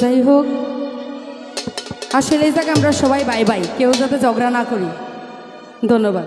যাই হোক আসলে যাকে আমরা সবাই বাই বাই কেউ যাতে ঝগড়া না করি। ধন্যবাদ।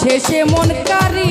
শেষে মন কারি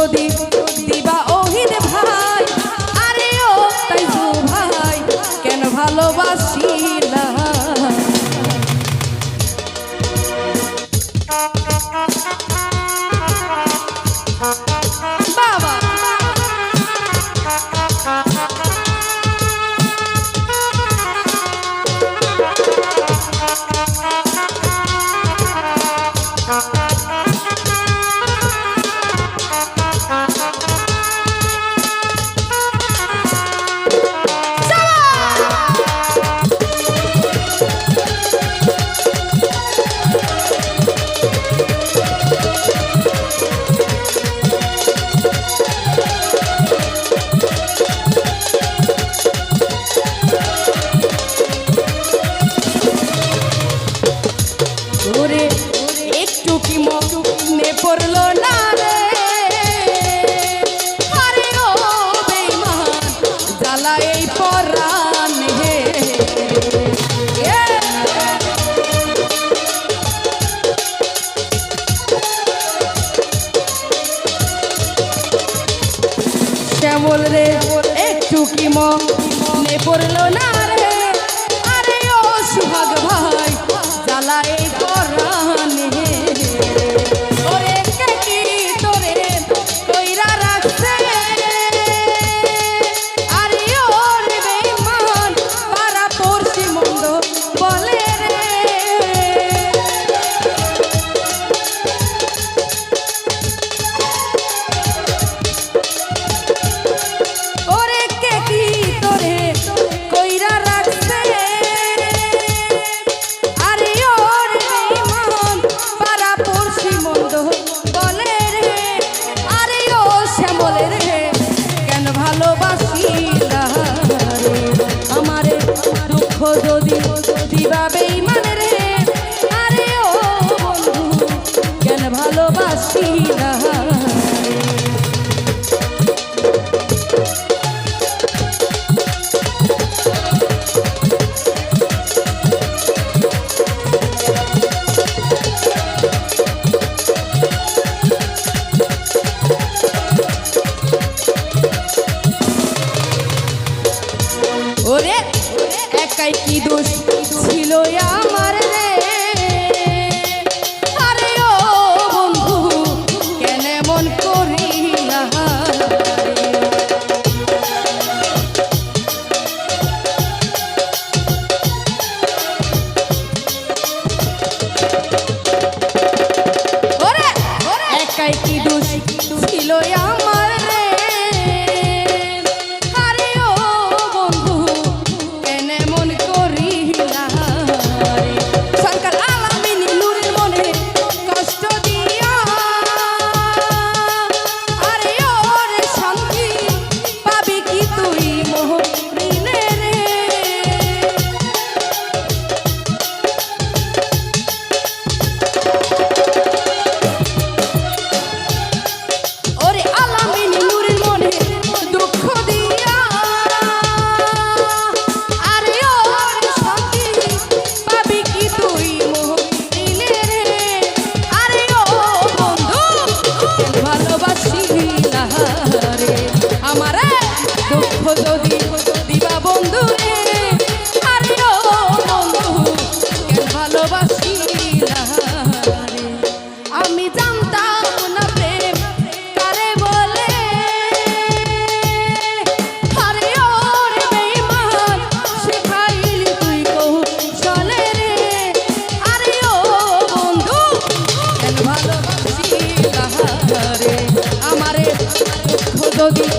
যদি corre. কীভাবে মানে রে? আরে ও বন্ধু কেন ভালোবাসি না?